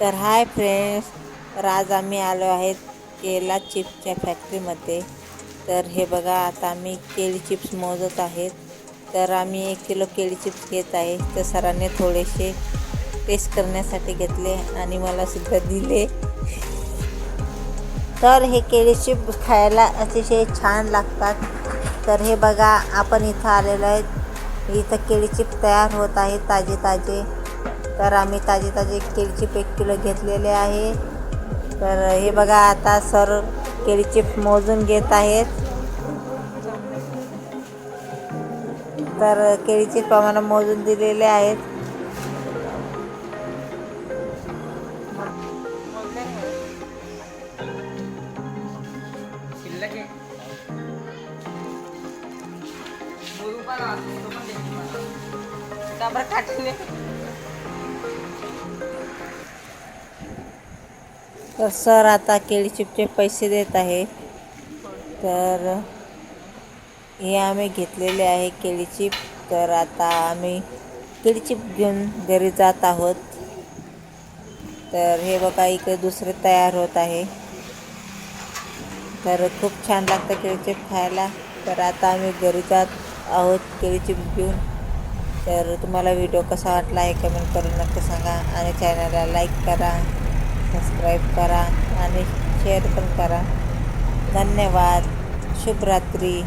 तर hi friends तर आज आम्ही आलो आहेत केला चिप्सच्या फॅक्टरीमध्ये. तर हे बघा आता आम्ही केळी चिप्स मोजत आहेत. तर आम्ही एक किलो केळी चिप्स घेत आहे. तर सरांनी थोडेसे टेस्ट करण्यासाठी घेतले आणि मला सुद्धा दिले. तर हे केळी चिप्स खायला अतिशय छान लागतात. तर हे बघा आपण इथं आलेलो आहे इथं केळी चिप्स तयार होत आहे ताजे ताजे. तर आम्ही ताजे ताजे केळीचे एक किलो घेतलेले आहे. तर हे बघा आता सर केळीचे मोजून घेत आहेत. तर केळीचे प्रमाण मोजून दिलेले आहेत. बरं तर सर आता केळी चिपचे पैसे देत आहे. तर हे आम्ही घेतलेले आहे केळी चिप. तर आता आम्ही केळी चिप घेऊन घरी जात आहोत. तर हे बघा इकडे दुसरे तयार होत आहे. तर खूप छान लागतं केळी चिप खायला. तर आता आम्ही घरी जात आहोत केळी चिप घेऊन. तर तुम्हाला व्हिडिओ कसा वाटला आहे कमेंट करून नक्की सांगा आणि चॅनलला लाईक करा. सबस्क्राईब करा आणि शेअर पण करा. धन्यवाद. शुभरात्री.